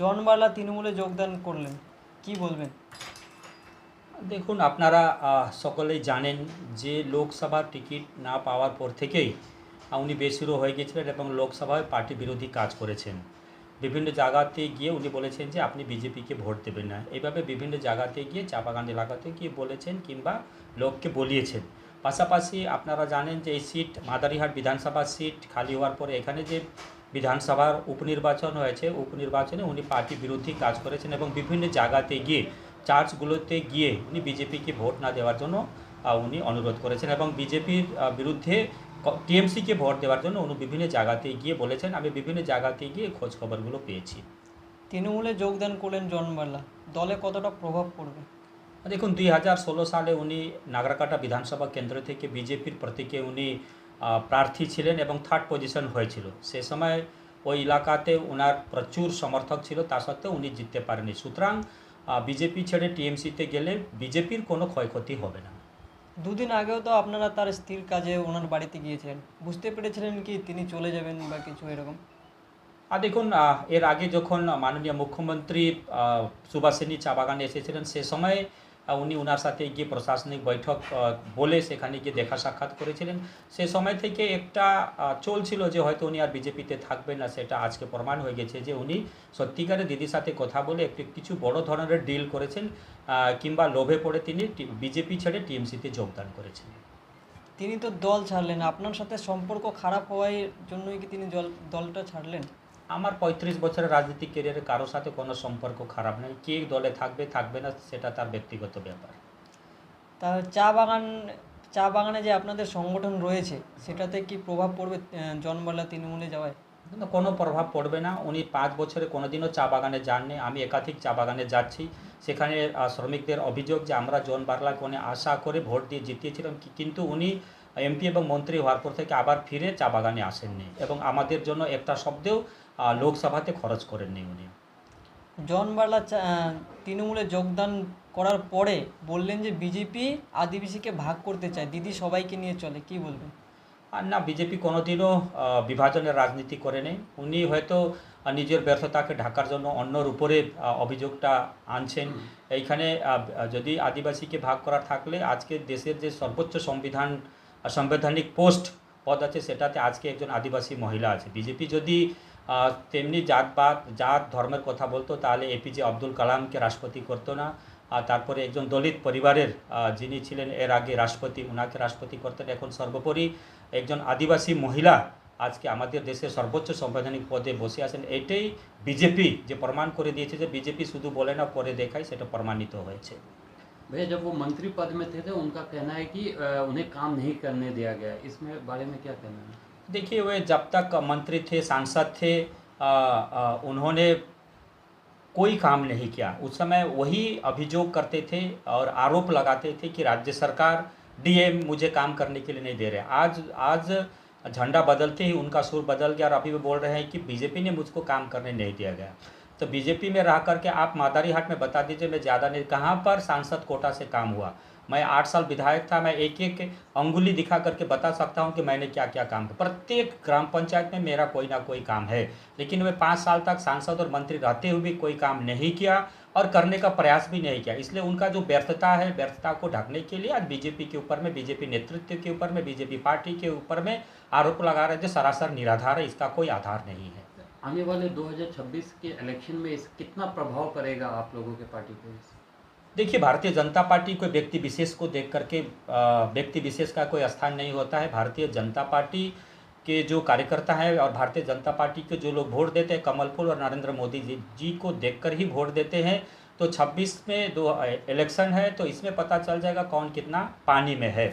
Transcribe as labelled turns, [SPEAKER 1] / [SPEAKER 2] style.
[SPEAKER 1] জনবালা তৃণমূলে যোগদান করলেন, কি বলবেন?
[SPEAKER 2] দেখুন, আপনারা সকলেই জানেন যে লোকসভার টিকিট না পাওয়ার পর থেকেই উনি বেসুরো হয়ে গেছিলেন এবং লোকসভায় পার্টি বিরোধী কাজ করেছেন। বিভিন্ন জায়গাতে গিয়ে উনি বলেছেন যে, আপনি বিজেপিকে ভোট দেবেন না। এইভাবে বিভিন্ন জায়গাতে গিয়ে চা বাগান এলাকাতে গিয়ে বলেছেন কিংবা লোককে বলিয়েছেন। পাশাপাশি আপনারা জানেন যে, এই সিট মাদারিহাট বিধানসভা সিট খালি হওয়ার পরে এখানে যে বিধানসভার উপনির্বাচন হয়েছে। উপনির্বাচনে উনি পার্টি বিরোধী কাজ করেছেন এবং বিভিন্ন জায়গাতে গিয়ে চার্চগুলোতে গিয়ে উনি বিজেপিকে ভোট না দেওয়ার জন্য উনি অনুরোধ করেছেন এবং বিজেপির বিরুদ্ধে টিএমসিকে ভোট দেওয়ার জন্য উনি বিভিন্ন জায়গাতে গিয়ে বলেছেন আমি বিভিন্ন জায়গাতে গিয়ে খোঁজ খবরগুলো পেয়েছি।
[SPEAKER 1] তৃণমূলে যোগদান করলেন জনবালা দলে কতটা প্রভাব পড়বে?
[SPEAKER 2] দেখুন দুই হাজার ষোলো সালে উনি নাগরাকাটা বিধানসভা কেন্দ্র থেকে বিজেপির প্রতীকে উনি প্রার্থী ছিলেন এবং থার্ড পজিশন হয়েছিল। সে সময় ওই এলাকাতে ওনার প্রচুর সমর্থক ছিল তা সত্ত্বেও উনি জিততে পারেনি সুতরাং বিজেপি ছেড়ে টিএমসিতে গেলে বিজেপির কোনো ক্ষয়ক্ষতি হবে না।
[SPEAKER 1] দুদিন আগেও তো আপনারা তার স্ত্রীর কাজে ওনার বাড়িতে গিয়েছিলেন। বুঝতে পেরেছিলেন কি তিনি চলে যাবেন বা কিছু এরকম?
[SPEAKER 2] আর দেখুন এর আগে যখন মাননীয় মুখ্যমন্ত্রী সুভাষিনী চা বাগানে এসেছিলেন সে সময় উনি ওনার সাথে গিয়ে প্রশাসনিক বৈঠক বলে সেখানে গিয়ে দেখা সাক্ষাৎ করেছিলেন। সে সময় থেকে একটা চলছিল যে হয়তো উনি আর বিজেপিতে থাকবেন না, সেটা আজকে প্রমাণ হয়ে গেছে যে উনি সত্যিকারে দিদির সাথে কথা বলে একটি, কিছু বড় ধরনের ডিল করেছেন কিংবা লোভে পড়ে তিনি বিজেপি ছেড়ে টিএমসিতে যোগদান করেছেন।
[SPEAKER 1] তিনি তো দল ছাড়লেন, আপনার সাথে সম্পর্ক খারাপ হওয়ার জন্যই কি তিনি দলটা ছাড়লেন?
[SPEAKER 2] আমার পঁয়ত্রিশ বছরের রাজনৈতিক ক্যারিয়ারে কারোর সাথে কোনো সম্পর্ক খারাপ নেই। কে দলে থাকবে থাকবে না সেটা তার ব্যক্তিগত ব্যাপার।
[SPEAKER 1] তা চা বাগান চা বাগানে যে আপনাদের সংগঠন রয়েছে সেটাতে কি প্রভাব পড়বে জনবালা তৃণমূলে যাওয়ায়?
[SPEAKER 2] কিন্তু কোনো প্রভাব পড়বে না। উনি পাঁচ বছরে কোনোদিনও চা বাগানে যাননি। আমি একাধিক চা বাগানে যাচ্ছি। সেখানে শ্রমিকদের অভিযোগ যে আমরা জন বার্লাকে উনি আশা করে ভোট দিয়ে জিতিয়েছিলাম। কি- কিন্তু উনি এমপি এবং মন্ত্রী হওয়ার পর থেকে আবার ফিরে চা বাগানে আসেননি এবং আমাদের জন্য একটা শব্দেও লোকসভাতে খরচ করেননি উনি।
[SPEAKER 1] জনবালা চা- তৃণমূলে যোগদান করার পরে বললেন যে বিজেপি আদিবাসীকে ভাগ করতে চায় দিদি সবাইকে নিয়ে চলে কি বলবেন?
[SPEAKER 2] আর না বিজেপি কোনোদিনও বিভাজনের রাজনীতি করেনি। উনি হয়তো নিজের ব্যর্থতাকে ঢাকার জন্য অন্যর উপরে অভিযোগটা আনছেন। এইখানে যদি আদিবাসীকে ভাগ করা থাকলে আজকে দেশের যে সর্বোচ্চ সংবিধান আহ, সাংবিধানিক পোস্ট পদ আছে সেটাতে আজকে একজন আদিবাসী মহিলা আছে। বিজেপি যদি তেমনি জাতপাত জাত ধর্মের কথা বলতো তাহলে এপিজে আব্দুল কালামকে রাষ্ট্রপতি করতো না। আর তারপরে একজন দলিত পরিবারের যিনি ছিলেন এর আগে রাষ্ট্রপতি ওনাকে রাষ্ট্রপতি করতেন এখন সর্বোপরি। একজন আদিবাসী মহিলা আজকে আমাদের দেশের সর্বোচ্চ সাংবিধানিক পদে বসে আছেন। এটাই বিজেপি যে প্রমাণ করে দিয়েছে যে বিজেপি শুধু বলে না করে দেখায় সেটা প্রমাণিত হয়েছে।
[SPEAKER 3] भैया जब वो मंत्री पद में थे तो उनका कहना है कि उन्हें काम नहीं करने दिया गया इसमें बारे में क्या कहना है?
[SPEAKER 2] देखिए वे जब तक मंत्री थे सांसद थे आ, आ, उन्होंने कोई काम नहीं किया। उस समय वही अभियोग करते थे और आरोप लगाते थे कि राज्य सरकार डीएम मुझे काम करने के लिए नहीं दे रहे। आज आज झंडा बदलते ही उनका सुर बदल गया और अभी वो बोल रहे हैं कि बीजेपी ने मुझको काम करने नहीं दिया गया। तो बीजेपी में रह करके आप मादारी हाट में बता दीजिए, मैं ज़्यादा नहीं, कहाँ पर सांसद कोटा से काम हुआ? मैं आठ साल विधायक था, मैं एक एक अंगुली दिखा करके बता सकता हूँ कि मैंने क्या क्या काम किया। प्रत्येक ग्राम पंचायत में मेरा कोई ना कोई काम है, लेकिन वे पाँच साल तक सांसद और मंत्री रहते हुए भी कोई काम नहीं किया और करने का प्रयास भी नहीं किया। इसलिए उनका जो व्यर्थता है, व्यर्थता को ढकने के लिए आज बीजेपी के ऊपर में बीजेपी नेतृत्व के ऊपर में बीजेपी पार्टी के ऊपर में आरोप लगा रहे जो सरासर निराधार है, इसका कोई आधार नहीं है।
[SPEAKER 3] आने वाले 2026 के इलेक्शन में इस कितना प्रभाव पड़ेगा आप लोगों के पार्टी पे?
[SPEAKER 2] देखिए, भारतीय जनता पार्टी कोई व्यक्ति विशेष को देख करके व्यक्ति विशेष का कोई स्थान नहीं होता है। भारतीय जनता पार्टी के जो कार्यकर्ता हैं और भारतीय जनता पार्टी के जो लोग वोट देते हैं, कमल फूल और नरेंद्र मोदी जी जी को देखकर ही वोट देते हैं। तो 26 में दो इलेक्शन है तो इसमें पता चल जाएगा कौन कितना पानी में है।